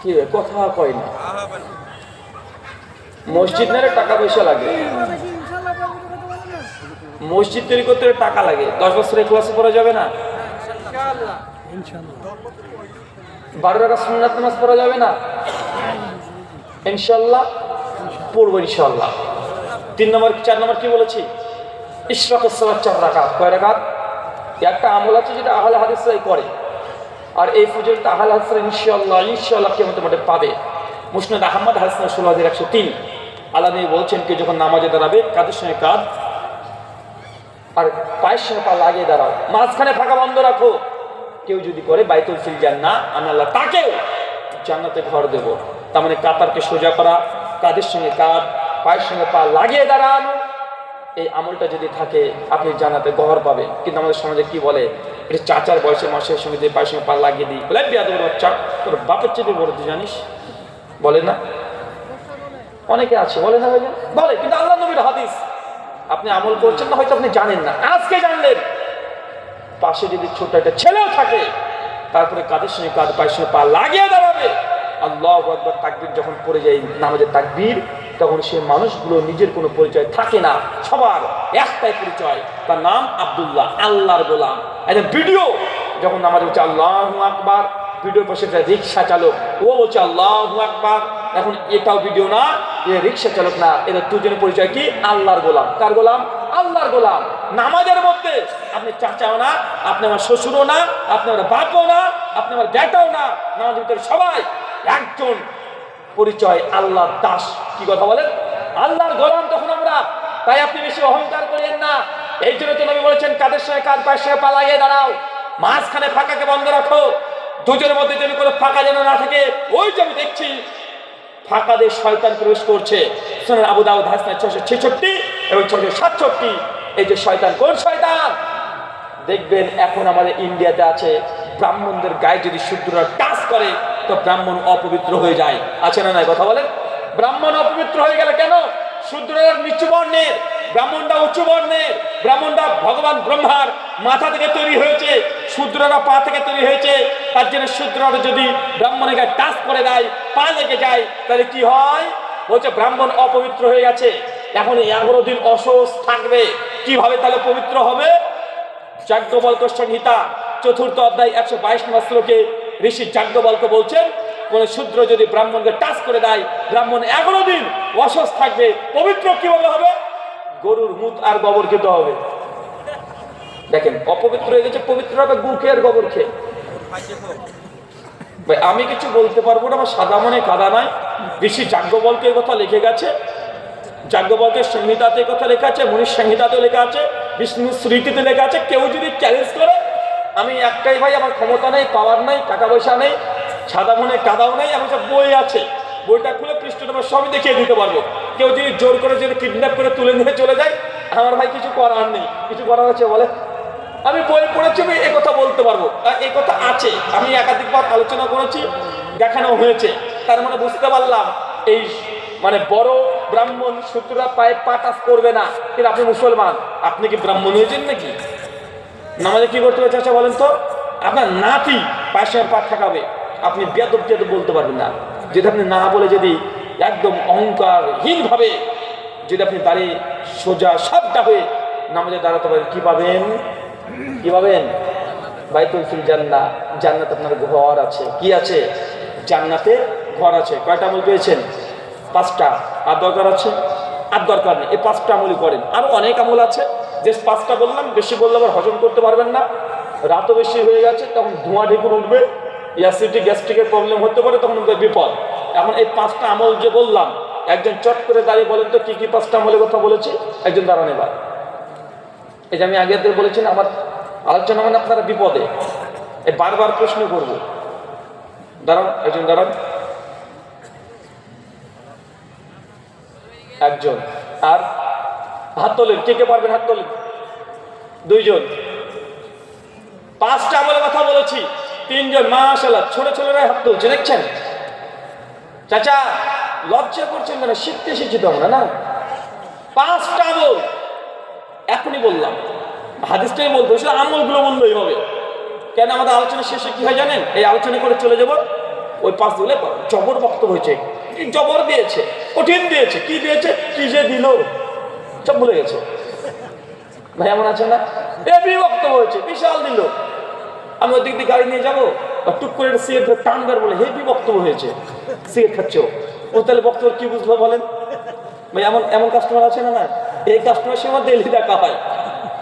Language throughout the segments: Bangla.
কি কথা কয় না। মসজিদ না টাকা পয়সা লাগে। মসজিদ তৈরি করতে টাকা লাগে। দশ বছরের ক্লাসে পড়া যাবে না। বারো টাকা সুন্নাত নামাজ পড়া যাবে না। ইনশাল্লাহ পড়ব ইনশাল্লাহ তিন নম্বর, চার নম্বর কি বলেছি? ইশরাকের সালাদ চার রাকাত। কয় রাকাত? একটা আমল আছে যেটা আহলে হাদিসরাই করে। আর এই পুজোটা আহলে হাদিসরা ইনশাল্লাহ ইনশাল্লাহ কেমন তোমাদের পাবে। মুসনাদ আহমদ হাসনা ষোলো হাজার একশো তিন। নবী বলছেন কেউ যখন নামাজে দাঁড়াবে কাদের সঙ্গে কাঁধ, আর পায়ের সঙ্গে পা লাগিয়ে দাঁড়াও। মাঝখানে ফাঁকা বন্ধ রাখো। কেউ যদি করে, বাইতুল ফিল জান্না আমি আল্লাহ তাকেও জান্নাতে ঘর দেব। তার মানে কাতারকে সোজা করা কাদের সঙ্গে কাঁধ, পায়ের সঙ্গে পা লাগিয়ে দাঁড়ানো। এই আমলটা যদি থাকে, আপনি জানাতে ঘর পাবেন। কিন্তু আমাদের সমাজে কি বলে? এটা চাচার বয়সে মাসের সঙ্গে যে পায়ের সঙ্গে পা লাগিয়ে দিই। বলে বিয়াদের বাচ্চা, তোর বাপের চেয়ে বড়, তুই জানিস? বলে না। অনেকে আছে, বলে না ভাইজান? বলে, কিন্তু আল্লাহ নবীর হাদিস। আপনি আমল করছেন না, হয়তো আপনি জানেন না। আজকে জানলেন। পাশে যদি ছোট একটা ছেলেও থাকে, তারপরে কাদের সঙ্গে কাঁধ, পায়ের সঙ্গে পা লাগিয়ে দাঁড়াবে। আল্লাহ একবার তাকবির যখন পড়ে যায়, নামাজের তাকবির, তখন সে মানুষগুলো নিজের কোনো পরিচয় থাকে না। সবার একটাই পরিচয় তার নাম আবদুল্লাহ, আল্লাহর গোলাম। একটা ভিডিও যখন নামাজ হচ্ছে আল্লাহ আকবার ভিডিওর পাশে একটা রিক্সা চালক, ও বলছে আল্লাহ আকবার। এখন এটাও ভিডিও না, এ রিক্সা চালক না, এদের দুজনের পরিচয় কি? আল্লাহর গোলাম। কার গোলাম? আল্লাহর গোলাম। নামাজের মধ্যে আপনি চাচাও না, আপনি আমার শ্বশুরও না, আপনি আমার বাপও না, আপনি আমার বেটাও না, নামাজের ভিতরে সবাই একজন। পরিচয় আল্লাহ দাস। কি কথা বলেন? আল্লাহর গোলাম তখন আমরা। তাই আপনি বেশি অহংকার করেন না। এই জন্য তো নবী বলেছেন, কাদের সঙ্গে কার পায়ের সঙ্গে পা লাগিয়ে দাঁড়াও, মাঝখানে ফাঁকাকে বন্ধ রাখো, দুজনের মধ্যে যেন কোনো ফাঁকা যেন না থাকে, ওই যে আমি দেখছি, ফাঁকা দিয়ে শয়তান প্রবেশ করছে। শোনেন আবু দাউদ হাসনা ছশো ছেষট্টি এবং ছশো সাতষট্টি। এই যে শয়তান, কোন শয়তান? দেখবেন এখন আমাদের ইন্ডিয়াতে আছে, ব্রাহ্মণদের গায়ে যদি শূদ্ররা টাচ করে, তো ব্রাহ্মণ অপবিত্র হয়ে যায়। আছে না নাই কথা বলেন? ব্রাহ্মণ অপবিত্র হয়ে গেলে কেন? শূদ্ররা নিচু বর্ণের, ব্রাহ্মণরা উঁচু বর্ণের, ব্রাহ্মণরা ভগবান ব্রহ্মার মাথা থেকে তৈরি হয়েছে, শূদ্ররা পা থেকে তৈরি হয়েছে। তার জন্য শূদ্ররা যদি ব্রাহ্মণের গায়ে টাচ করে দেয় পা লেগে যায়, তাহলে কি হয়? বলছে, ব্রাহ্মণ অপবিত্র হয়ে গেছে। এখন এগারো দিন অসহস থাকবে। কীভাবে তাহলে পবিত্র হবে? যাজ্ঞবল্ক সংহিতা চতুর্থ অধ্যায় একশো বাইশ শ্লোকে ঋষি যাজ্ঞবল্ক বলছেন কোন শূদ্র যদি ব্রাহ্মণকে টাচ করে দেয়, ব্রাহ্মণ এগারো দিন অসস থাকবে। পবিত্র কীভাবে হবে? গরুর মুত আর গোবর খেতে হবে। দেখেন, অপবিত্র হয়ে গেছে পবিত্র হবে গু খেয়ে আর গোবর খেয়ে। ভাই, আমি কিছু বলতে পারব না, আমার সাদা মনে কাদা নাই। ঋষি যাজ্ঞবল্ক কথা লিখে গেছে। যাজ্ঞবল্কের সংহিতাতে কথা লেখা আছে মনীষ সংহিতাতেও লেখা আছে বিষ্ণু স্মৃতিতে লেখা আছে। কেউ যদি চ্যালেঞ্জ করে, আমি একটাই ভাই, আমার ক্ষমতা নেই পাওয়ার নেই, টাকা পয়সা নেই সাদা মনে কাদাও নেই আমার সব বই আছে। বইটা খুলে পৃষ্ঠ নম্বর সবই দেখিয়ে দিতে পারব। কেউ যদি জোর করে যদি কিডন্যাপ করে তুলে নিয়ে চলে যায়, আমার ভাই কিছু করার নেই। কিছু করার আছে বলে? আমি বই পড়েছি, আমি এ কথা বলতে পারব। এই কথা আছে, আমি একাধিকবার আলোচনা করেছি, দেখানো হয়েছে। তার মানে বুঝতে পারলাম, এই মানে বড় ব্রাহ্মণ শত্রুরা পায়ে পা টাচ করবে না। কিন্তু আপনি মুসলমান, আপনি কি ব্রাহ্মণ হয়েছেন নাকি? নামাজে কি করতে হবে চাচা বলেন তো? আপনার নাতি পায়ের সঙ্গে পা ঠাকাবে। আপনি বেদব বেদব বলতে পারবেন না। যদি আপনি না বলে যদি একদম অহংকারহীনভাবে যদি আপনি দাঁড়িয়ে সোজা সাবটা হয়ে নামাজে দাঁড়াতে পারেন, কি পাবেন? কি পাবেন? বাইতুল জান্না জান্নাতে আপনার ঘর আছে। কি আছে? জান্নাতে ঘর আছে। কয়টা আমল পেয়েছেন? পাঁচটা। আর দরকার আছে? আর দরকার নেই। এই পাঁচটা আমলই করেন। আরও অনেক আমল আছে। যে পাঁচটা বললাম, বেশি বললে আবার হজম করতে পারবেন না। রাতও বেশি হয়ে গেছে, তখন ধোঁয়া ঢেকুর উঠবে। অ্যাসিডিক গ্যাস্ট্রিকের প্রবলেম হতে পারে তখন উঠবে বিপদ। এখন এই পাঁচটা আমল যে বললাম একজন চট করে দাঁড়িয়ে বলেন তো কি কি পাঁচটা আমলের কথা বলেছি? একজন দাঁড়ান এবার। এই যে আমি আগে বলেছি না, আমার আলোচনা মানে আপনারা বিপদে। এই বারবার প্রশ্ন করব। দাঁড়ান একজন দাঁড়ান। একজন। আর হাত তোলেন কে কে পারবেন হাত তোলেন? দুইজন। পাঁচটা আমলের কথা বলেছি। তিনজন মাশাল্লাহ ছোট ছোটরা হাত তুলছে, দেখছেন? চাচা, লজ্জা করছেন কেন শিখতে এসেছি তো আমরা না? পাঁচটা আমল, এখনই বললাম। হাদিসটাই বলব শুধু আমলগুলো বললেই হবে কেন আমাদের আলোচনা শেষে কি হয় জানেন? এই আলোচনা করে চলে যাব। ওই পাশ দিলে জবর বক্তব্য হয়েছে। জবর দিয়েছে, কঠিন দিয়েছে, কি দিয়েছে, কি যে দিল, সব ভুলে গেছে। ভাই, এমন আছে না? হেভি বক্তব্য হয়েছে, বিশাল দিল। আমি ওই দিক দিয়ে গাড়ি নিয়ে যাব। টুক করে সিগারেট টানবার বলে হেভি বক্তব্য হয়েছে। সিগারেট খাচ্ছে ও। তাহলে বক্তব্য কি বুঝলো বলেন? ভাই, এমন এমন কাস্টমার আছে না না এই কাস্টমার সঙ্গে ডেলি দেখা হয়।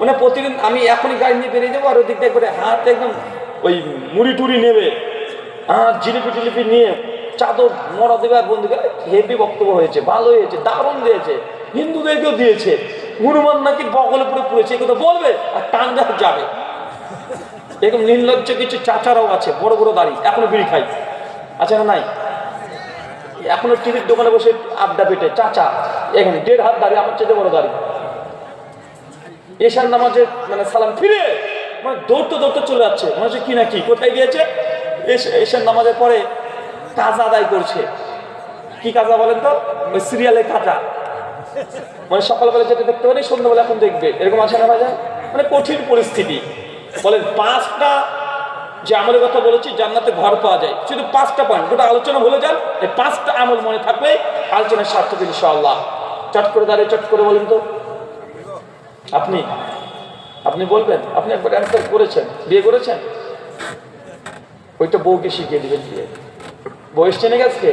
মানে প্রতিদিন আমি এখনই গাড়ি নিয়ে বেরিয়ে যাব আর ওই দিক দিয়ে করে হাত একদম ওই মুড়ি টুড়ি নেবে। আর জিলিপি টিলিপি নিয়ে চাদর মরা দেবে আর বন্ধুকে। হেভি বক্তব্য হয়েছে, ভালো হয়েছে, দারুণ দিয়েছে। হিন্দুদেরকেও দিয়েছে। হনুমান নাকি বগলে পুরো পুড়েছে, এই কথা বলবে আর টান যাবে। এরকম নির্লজ্জ কিছু চাচারাও আছে, বড় বড় দাড়ি, এখনও বিড়ি খাই আছে না নাই? এখনও টিভির দোকানে বসে আড্ডা পেটে, চাচা, এখানে দেড় হাত দাঁড়িয়ে আমার চেয়ে বড় দাড়ি। এশার নামাজে মানে সালাম ফিরে মানে দৌড়তে দৌড়তে চলে যাচ্ছে। মনে হচ্ছে কি না কি, কোথায় গিয়েছে? এশার নামাজের পরে কাজা আদায় করছে। কি কাজা বলেন তো? ওই সিরিয়ালে কাজা। মানে সকালবেলা যেটা দেখতে পারি, সন্ধ্যাবেলা এখন দেখবে। এরকম আছে না ভাইজান? মানে কঠিন পরিস্থিতি। বলেন, পাঁচটা যে আমলের কথা বলেছি, জান্নাতে ঘর পাওয়া যায়। শুধু পাঁচটা পয়েন্ট গোটা আলোচনা বলে যান, এই পাঁচটা আমল মনে থাকলে আলোচনার সার্থক ইনশাআল্লাহ। চট করে দাঁড়িয়ে, চট করে বলেন তো। আপনি আপনি বলবেন, আপনি একবার অ্যান্সার করেছেন, বিয়ে করেছেন? ওইটা বউকে শিখিয়ে দিবেন বিয়ে। বউ এসছে আজকে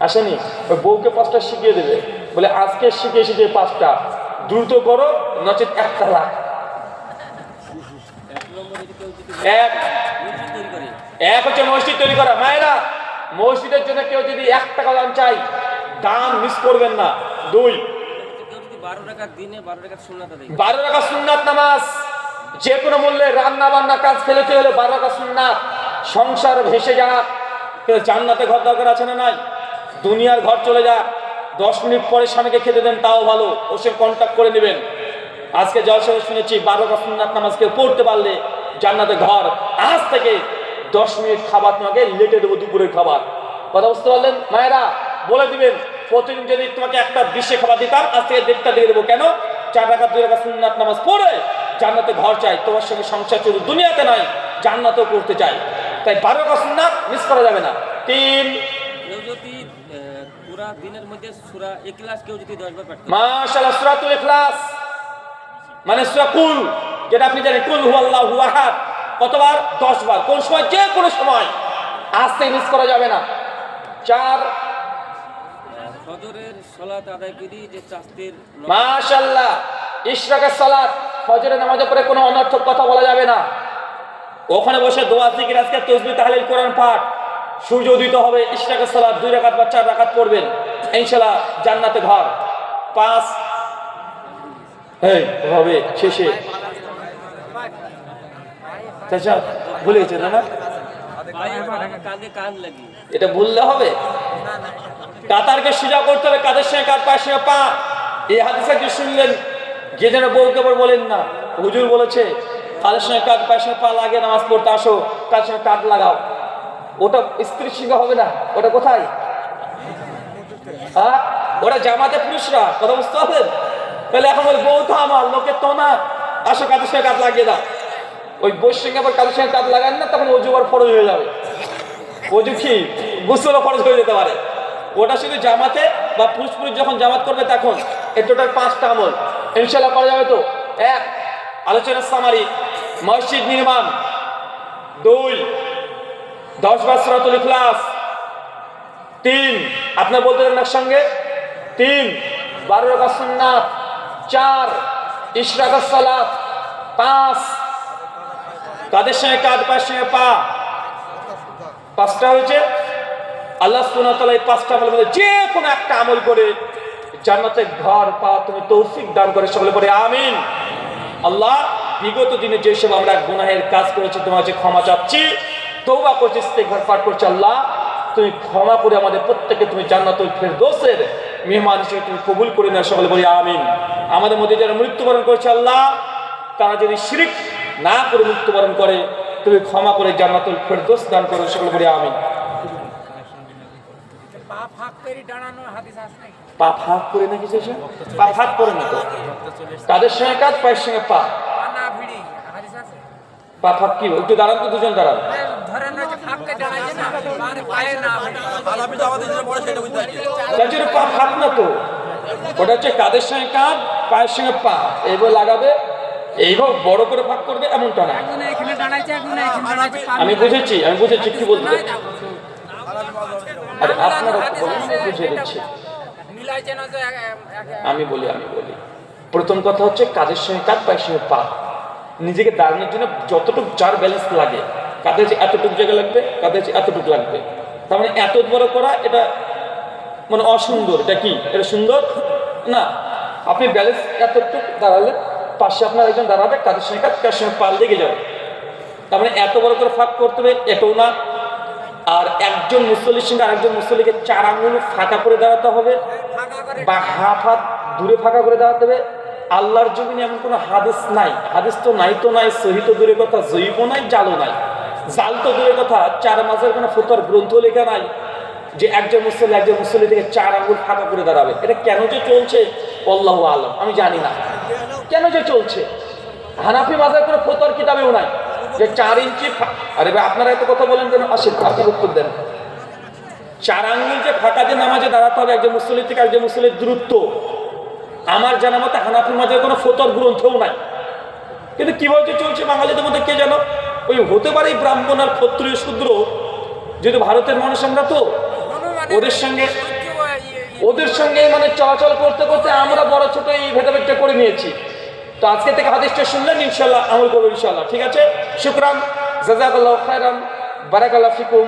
আসেনি? ওই বউকে পাঁচটা শিখিয়ে দেবে। বলে, আজকে শিখে এসেছে পাঁচটা। দ্রুত করো, নচেত একটা লাখ। এক এক হচ্ছে মসজিদ তৈরি করা। মায়েরা, মসজিদের জন্য কেউ যদি এক টাকা দাম চাই দাম মিস করবেন না। দুই, বারো টাকা সুন্নাত নামাজ। যে কোনো মূল্যে রান্না বান্না কাজ ফেলেতে হলে বারো টাকা সুন্নাত। সংসার ভেসে যাক। জান্নাতে ঘর দরকার আছে না নাই? দুনিয়ার ঘর চলে যাক। দশ মিনিট পরে স্বামীকে খেতে দেন, তাও ভালো। ওর সঙ্গে কন্ট্যাক্ট করে নেবেন। আজকে জলসা শুনেছি, বারো টাকা সুন্নাত নামাজ কেউ পড়তে পারলে জান্নাতে ঘর। আজ থেকে দশ মিনিট খাবার তোমাকে লেটে দেবো দুপুরের খাবার। কথা বুঝতে পারলেন? মায়েরা বলে দিবেন প্রতিদিন যদি তোমাকে একটা বিশ্বে খাবার দিতাম আজ থেকে দেড়টা দিয়ে দেবো। কেন? চার টাকা দুই টাকা সুন্নাত নামাজ পড়ে জান্নাতে ঘর চাই। তোমার সঙ্গে সংসার শুধু দুনিয়াতে নয় জান্নাতেও করতে চাই। তাই বারো টাকা সুন্নাত মিস করা যাবে না। তিন। যদি পুরা দিনের মধ্যে সুরা এক্লাস কেউ যদি দশ বার পাঠ মাশাআল্লাহ সূরাতুল ইখলাস। মানে সূরা কুল। যেটা আপনি জানেন কুল হুয়াল্লাহু আহাদ। কতবার? 10 বার কোন সময়? যে কোনো সময়। আজ থেকে মিস করা যাবে না। চার। ফজরের সলাত আদায় করি যে চাস্তির মাশাআল্লাহ। ইশরাকের সালাত ফজরের নামাজের পরে কোনো অনর্থক কথা বলা যাবে না। ওখানে বসে দোয়া জিকির আজকে তসবিহ তাহলিল কোরআন পাঠ। সূর্য উদিত হবে ইশরাকের সালাত দুই রাকাত বা চার রাকাত পড়বেন। ইনশাআল্লাহ জান্নাতে ঘর। পাঁচ। এই হবে শেষে। চাচা, ভুলে গেছে না? লাগি এটা ভুললে হবে? কাতারকে সোজা করতে হবে, কাদের সঙ্গে কার সঙ্গে পা? এই হাদিসে কি শুনলেন? যে যেন বউকে বলেন না। হুজুর বলেছে, কাদের সঙ্গে পায়ের সঙ্গে পা লাগিয়ে নামাজ পড়তে আসো কার সঙ্গে কাঁধ লাগাও। ওটা স্ত্রীর সঙ্গে হবে না। ওটা কোথায়? হ্যাঁ? ওরা জামাতে পুরুষরা, কথা বুঝতে পারবেন তাহলে এখন বউ তো আমার লোকের তো না। আসো কাদের সঙ্গে কাঁধ লাগিয়ে দাও। ওই সঙ্গে আবার কাদের সঙ্গে কাঁধ লাগান না, তখন অজু আর ফরজ হয়ে যাবে। অজু কি? গোসলও খরচ হয়ে যেতে পারে। ওটা শুধু জামাতে বা পুরুষ পুরুষ যখন জামাত করবে তখন। এর টোটাল পাঁচটা আমল। ইনশাল্লাহ করা যাবে তো? এক আলোচনার সামারি মসজিদ নির্মাণ। দুই, দশ বার সরাতুল ইখলাস। তিন, আপনার বলতে পারেন সঙ্গে তিন, বারো সুন্নাত। চার ইশরাকার সালাত পাঁচ কাদের সঙ্গে কাঁধ পায়ের সঙ্গে পা? পাঁচটা হয়েছে। আল্লাহ সুনাতলা এই পাঁচটা আমলের মধ্যে যে কোনো একটা আমল করে জান্নাতে ঘর পা তুমি তৌফিক দান করে সকলে বলে আমিন। আল্লাহ বিগত দিনে যেসব আমরা গুনাহের কাজ করেছি, তোমার কাছে ক্ষমা চাচ্ছি। তৌবা করছি ঘর পাঠ করছি, আল্লাহ তুমি ক্ষমা করে আমাদের প্রত্যেকে তুমি জান্নাতুল ফেরদৌসের মেহমান হিসেবে তুমি কবুল করে না সকলে বলি আমিন। আমাদের মধ্যে যারা মৃত্যুবরণ করেছে, আল্লাহ, তারা যদি শিরিক না করে মৃত্যুবরণ করে তুমি ক্ষমা করে জান্নাতুল ফেরদৌস দান করো সকলে করে দাঁড়ানোর হাদিস আছে নাকি? পা ফাঁক করে নাকি শেষে পা ফাঁক করে না তো। কাদের সঙ্গে কাজ পায়ের সঙ্গে পা। পা না ভিড়ি হাদিস আছে? পা কি? একটু দাঁড়ান তো দুজন দাঁড়ান। ধরেন না যে ফাঁককে দাঁড়াইছে না মানে পায়ে না তো। ওটা হচ্ছে কাদের সঙ্গে কাঁধ পায়ের সঙ্গে পা। এইভাবে লাগাবে এইভাবে বড় করে ফাঁক করবে এমনটা না। আমি বুঝেছি আমি বুঝেছি কি বলতে আরে আপনারা বুঝিয়ে দিচ্ছি আমি বলি আমি বলি। প্রথম কথা হচ্ছে কাজের সঙ্গে কাজ পায়ের সঙ্গে পা। নিজেকে দাঁড়ানোর জন্য যতটুকু যার ব্যালেন্স লাগে কাদের যে এতটুকু জায়গা লাগবে কাদের যে এতটুকু লাগবে। তার মানে এত বড় করা এটা মানে অসুন্দর। এটা কি? এটা সুন্দর? না। আপনি ব্যালেন্স এতটুকু দাঁড়ালে পাশে আপনার একজন দাঁড়াবে কাদের সঙ্গে কার সঙ্গে পাল লেগে যাবে। তার মানে এত বড় করে ফাঁক করতে হবে, এটাও না। আর একজন মুসল্লির সঙ্গে আরেকজন মুসল্লিকে চার আঙুল ফাঁকা করে দাঁড়াতে হবে বা হাফ হাত দূরে ফাঁকা করে দাঁড়াতে হবে। আল্লাহর জমিনে এমন কোনো হাদিস নাই। হাদিস তো নাই তো নাই, সহি তো দূরের কথা জৈব নাই, জালও নাই। জাল তো দূরের কথা, চার মাসের কোনো ফতোয়ার গ্রন্থ লেখা নাই যে একজন মুসল্লি একজন মুসল্লি থেকে চার আঙ্গুল ফাঁকা করে দাঁড়াবে। এটা কেন যে চলছে? আল্লাহ আলম, আমি জানি না। কেন যে চলছে? হানাফি মাজার কোনো ফতোয়ার কিতাবেও নাই। যে চার ইঞ্চি আরে ভাই, আপনারা এত কথা বলেন কেন? আসেন, আপনি উত্তর দেন। চার আঙ্গুল যে ফাঁকা দিয়ে নামাজে দাঁড়াতে হবে, একজন মুসল্লি থেকে একজন মুসল্লির দূরত্ব আমার জানা মতে হানাফি মাঝে কোনো ফতর গ্রন্থও নাই। কিন্তু কীভাবে চলছে বাঙালিদের মধ্যে কে জানো? ওই হতে পারে ব্রাহ্মণ আর ক্ষত্রিয় শূদ্র। যেহেতু ভারতের মানুষ আমরা তো, ওদের সঙ্গে ওদের সঙ্গে মানে চলাচল করতে করতে আমরা বড় ছোট এই ভেদাভেদটা করে নিয়েছি। তো আজকে থেকে হাদিসটা শুনলেন ইনশাল্লাহ আমল করব ইনশাল্লাহ ঠিক আছে? শুক্রান জাজাকাল্লাহ খায়রান, বারাকাল্লাহ ফিকুম।